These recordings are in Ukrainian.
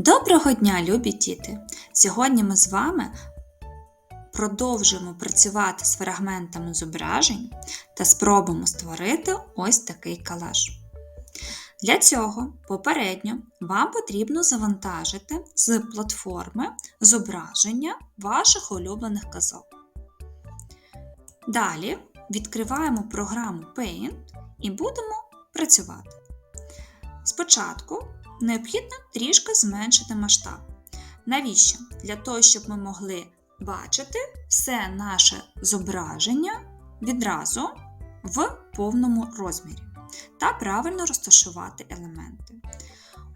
Доброго дня, любі діти! Сьогодні ми з вами продовжуємо працювати з фрагментами зображень та спробуємо створити ось такий калаш. Для цього попередньо вам потрібно завантажити з платформи зображення ваших улюблених казок. Далі відкриваємо програму Paint і будемо працювати. Спочатку необхідно трішки зменшити масштаб. Навіщо? Для того, щоб ми могли бачити все наше зображення відразу в повному розмірі та правильно розташувати елементи.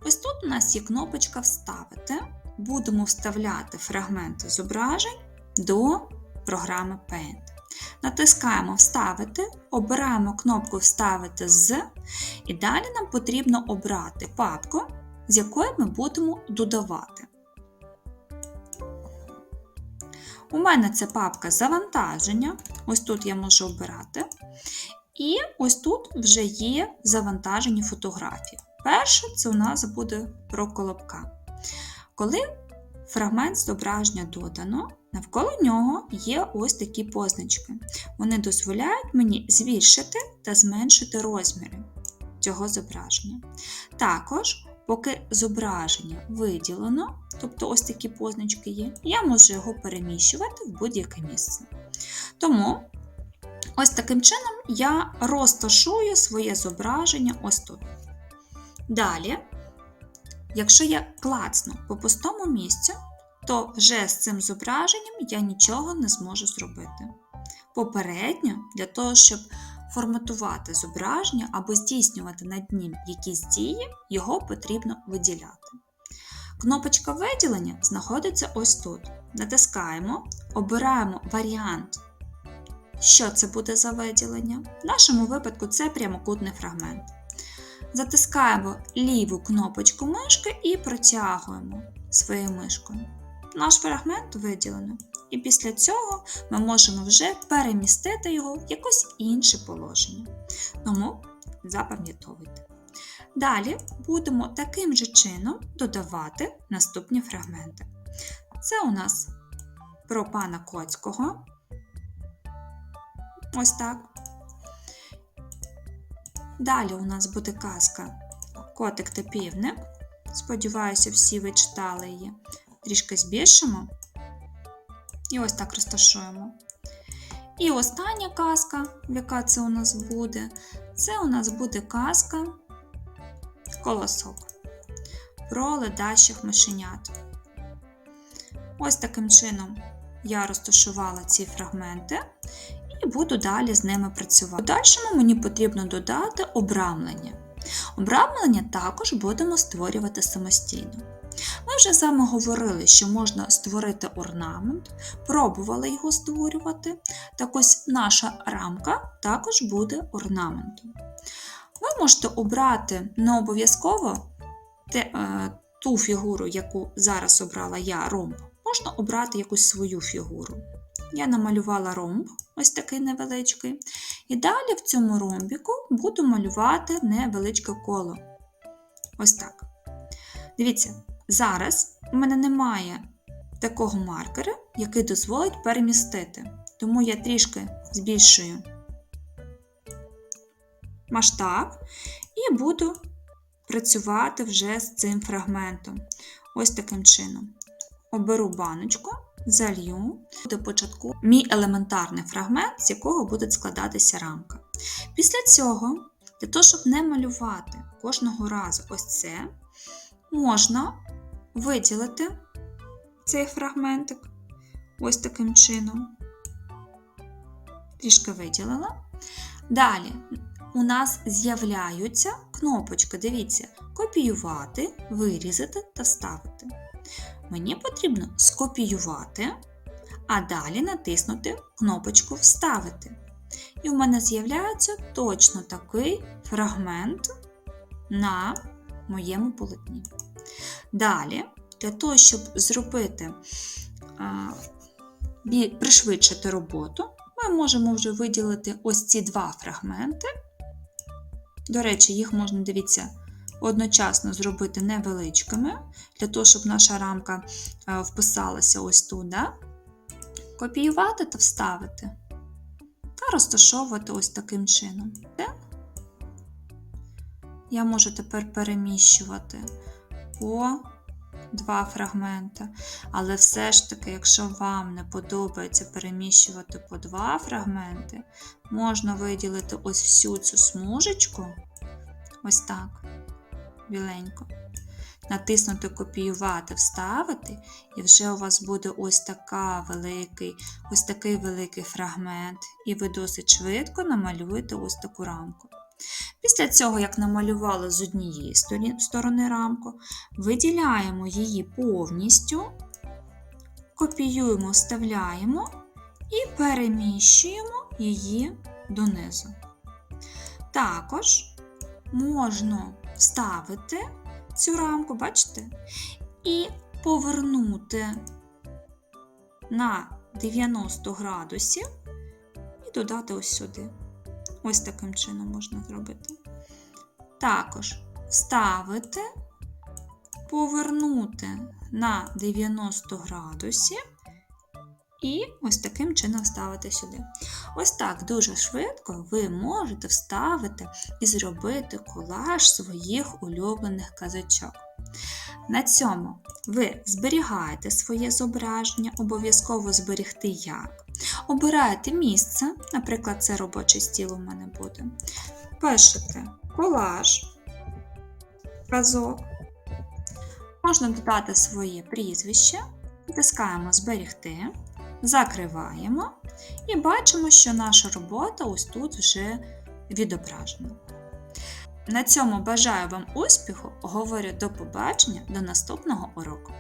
Ось тут у нас є кнопочка Вставити. Будемо вставляти фрагменти зображень до програми Paint. Натискаємо Вставити, обираємо кнопку Вставити з, і далі нам потрібно обрати папку, з якої ми будемо додавати. У мене це папка завантаження. Ось тут я можу обирати. І ось тут вже є завантажені фотографії. Перше це у нас буде про колобка. Коли фрагмент зображення додано, навколо нього є ось такі позначки. Вони дозволяють мені збільшити та зменшити розміри цього зображення. Також, поки зображення виділено, тобто ось такі позначки є, я можу його переміщувати в будь-яке місце. Тому ось таким чином я розташую своє зображення ось тут. Далі, якщо я клацну по пустому місцю, то вже з цим зображенням я нічого не зможу зробити. Попередньо, для того, щоб форматувати зображення або здійснювати над ним якісь дії, його потрібно виділяти. Кнопочка виділення знаходиться ось тут. Натискаємо, обираємо варіант, що це буде за виділення. В нашому випадку це прямокутний фрагмент. Затискаємо ліву кнопочку мишки і протягуємо своєю мишкою. Наш фрагмент виділено. І після цього ми можемо вже перемістити його в якесь інше положення. Тому запам'ятовуйте. Далі будемо таким же чином додавати наступні фрагменти. Це у нас про пана Коцького. Ось так. Далі у нас буде казка Котик та півник. Сподіваюся, всі ви читали її. Трішки збільшимо. І ось так розташуємо. І остання казка, яка це у нас буде, це у нас буде казка Колосок про ледачих мишенят. Ось таким чином я розташувала ці фрагменти буду далі з ними працювати. У дальшому мені потрібно додати обрамлення. Обрамлення також будемо створювати самостійно. Ми вже з вами говорили, що можна створити орнамент, пробували його створювати. Так ось наша рамка також буде орнаментом. Ви можете обрати не обов'язково е, ту фігуру, яку зараз обрала я ромб. Можна обрати якусь свою фігуру. Я намалювала ромб, ось такий невеличкий. І далі в цьому ромбіку буду малювати невеличке коло. Ось так. Дивіться, зараз у мене немає такого маркера, який дозволить перемістити. Тому я трішки збільшую масштаб і буду працювати вже з цим фрагментом. Ось таким чином. Оберу баночку, залью, буде початку мій елементарний фрагмент, з якого буде складатися рамка. Після цього, для того, щоб не малювати кожного разу ось це, можна виділити цей фрагментик ось таким чином. Трішки виділила. Далі у нас з'являються кнопочки, дивіться, копіювати, вирізати та вставити. Мені потрібно скопіювати, а далі натиснути кнопочку Вставити. І в мене з'являється точно такий фрагмент на моєму полотні. Далі, для того, щоб зробити, пришвидшити роботу, ми можемо вже виділити ось ці два фрагменти. До речі, їх можна, дивіться, одночасно зробити невеличкими, для того, щоб наша рамка е, вписалася ось тут. Да? Копіювати та вставити. Та розташовувати ось таким чином. Я можу тепер переміщувати по два фрагмента. Але все ж таки, якщо вам не подобається переміщувати по два фрагменти, можна виділити ось всю цю смужечку, ось так, біленько. Натиснути Копіювати, вставити, і вже у вас буде ось, така великий, ось такий великий фрагмент, і ви досить швидко намалюєте ось таку рамку. Після цього, як намалювали з однієї сторони рамку, виділяємо її повністю, копіюємо, вставляємо і переміщуємо її донизу. Також можна вставити цю рамку, бачите, і повернути на 90 градусів і додати ось сюди. Ось таким чином можна зробити. Також вставити, повернути на 90 градусів і ось таким чином вставити сюди. Ось так дуже швидко ви можете вставити і зробити колаж своїх улюблених казачок. На цьому ви зберігаєте своє зображення, обов'язково зберігти як. Обираєте місце, наприклад, це робочий стіл у мене буде. Пишете колаж, казок. Можна додати своє прізвище, натискаємо Зберігти, закриваємо і бачимо, що наша робота ось тут вже відображена. На цьому бажаю вам успіху, говорю до побачення до наступного уроку.